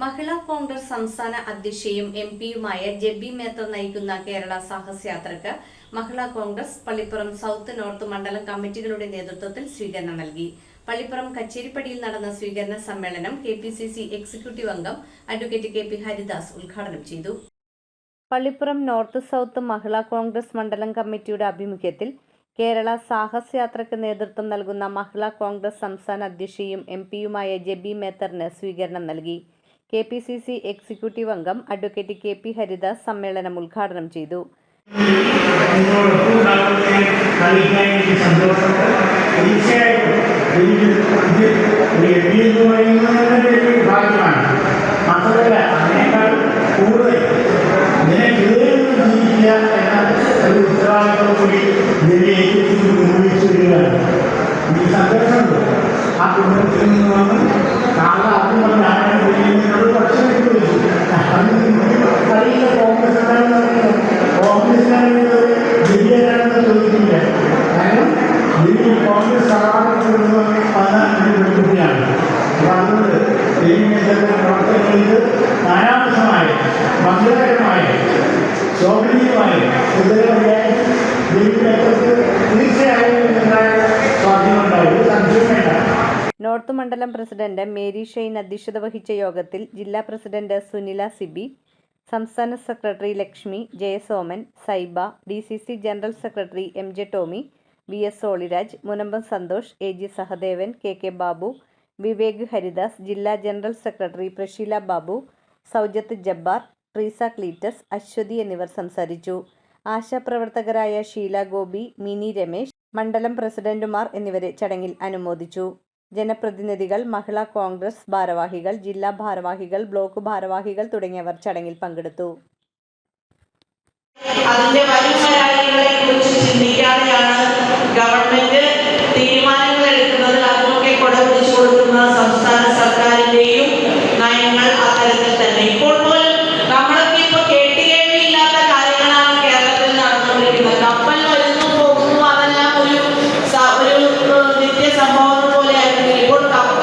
മഹിളാ കോൺഗ്രസ് സംസ്ഥാന അധ്യക്ഷയും എം പിയുമായ ജെബി മേത്ത നയിക്കുന്ന കേരള സാഹസയാത്രക്ക് മഹിളാ കോൺഗ്രസ് പള്ളിപ്പുറം സൗത്ത് നോർത്ത് മണ്ഡലം കമ്മിറ്റികളുടെ നേതൃത്വത്തിൽ സ്വീകരണം നൽകി. പള്ളിപ്പുറം കച്ചേരിപ്പടിയിൽ നടന്ന സ്വീകരണ സമ്മേളനം K P C C executive അംഗം അഡ്വക്കേറ്റ് കെ പി ഹരിദാസ് ഉദ്ഘാടനം ചെയ്തു. പള്ളിപ്പുറം നോർത്ത് സൗത്ത് മഹിളാ കോൺഗ്രസ് മണ്ഡലം കമ്മിറ്റിയുടെ ആഭിമുഖ്യത്തിൽ കേരള സാഹസ് യാത്രയ്ക്ക് നേതൃത്വം നൽകുന്ന മഹിളാ കോൺഗ്രസ് സംസ്ഥാന അധ്യക്ഷയും എം പിയുമായ ജെബി മേത്തറിന് സ്വീകരണം നൽകി. K P C C executive അംഗം അഡ്വക്കേറ്റ് കെ പി ഹരിദാസ് സമ്മേളനം ഉദ്ഘാടനം ചെയ്തു. നിങ്ങളോടൊപ്പം ഉണ്ടാകുന്നതിനെ അറിയിക്കാൻ എനിക്ക് പ്രവർത്തനങ്ങളിൽ നാനാവിധമായ മംഗളകരമായ ശോഭനീയമായ നോർത്ത് മണ്ഡലം പ്രസിഡന്റ് മേരി ഷെയ്ൻ അധ്യക്ഷത വഹിച്ച യോഗത്തിൽ ജില്ലാ പ്രസിഡന്റ് സുനില സിബി സംസ്ഥാന secretary Lakshmi Jayasoman Saiba D C C general secretary M J Tomy V S Soliraj Munambam Santhosh A G Sahadevan K K Babu Vivek Haridas ജില്ലാ general secretary Prasheela Babu Saujath Jabbar Treesa Cleetus Aswathy എന്നിവർ സംസാരിച്ചു. ആശാപ്രവർത്തകരായ ഷീല ഗോപി മിനി രമേശ് മണ്ഡലം പ്രസിഡന്റുമാർ എന്നിവരെ ചടങ്ങിൽ അനുമോദിച്ചു. ജനപ്രതിനിധികൾ മഹിളാ കോൺഗ്രസ് ഭാരവാഹികൾ ജില്ലാ ഭാരവാഹികൾ ബ്ലോക്ക് ഭാരവാഹികൾ തുടങ്ങിയവർ ചടങ്ങിൽ പങ്കെടുത്തു. কেবল তাপ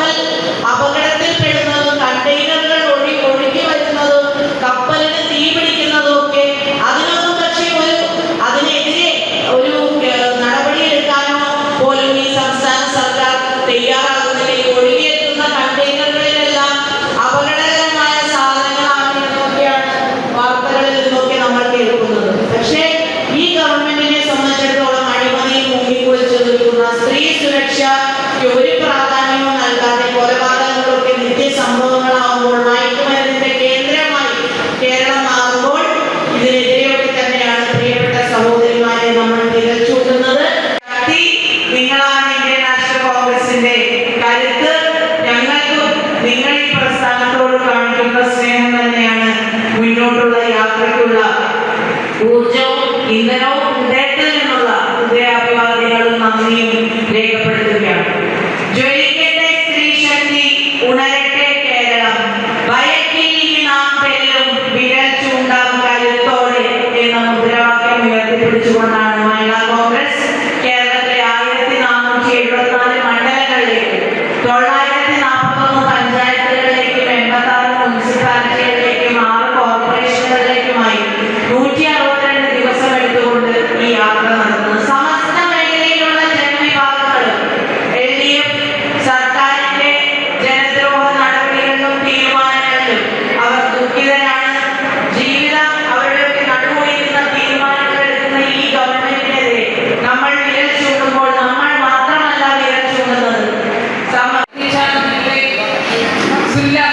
നിത്യ സംഭവങ്ങളാവുമ്പോൾ മയക്കുമരുന്നിന്റെ കേന്ദ്രമായി കേരളം മാറുമ്പോൾ ഇതിനെതിരെയൊക്കെ തന്നെയാണ് പ്രിയപ്പെട്ട സഹോദരിമാരെ നമ്മൾ തിരച്ചൂട്ടുന്നത് ശക്തി നിങ്ങളാണ് ഇന്ത്യൻ നാഷണൽ കോൺഗ്രസിന്റെ കരുത്ത്. ഞങ്ങൾക്കും നിങ്ങൾ ഈ പ്രസ്ഥാനത്തോട് കാണിക്കുന്ന സ്നേഹം തന്നെയാണ് മുന്നോട്ടുള്ള യാത്രയ്ക്കുള്ള ഊർജവും ഇന്ധനവും ഹൃദയത്തിൽ നിന്നുള്ള ഹൃദയാഭിവാദികളും നന്ദിയും പിടിച്ചുകൊണ്ടാണ് മഹിളാ കോൺഗ്രസ് കേരളത്തിലെ ആയിരത്തി നാനൂറ്റി എഴുപത്തിനാല് മണ്ഡലങ്ങളിലേക്ക് തൊള്ളായിരത്തി земля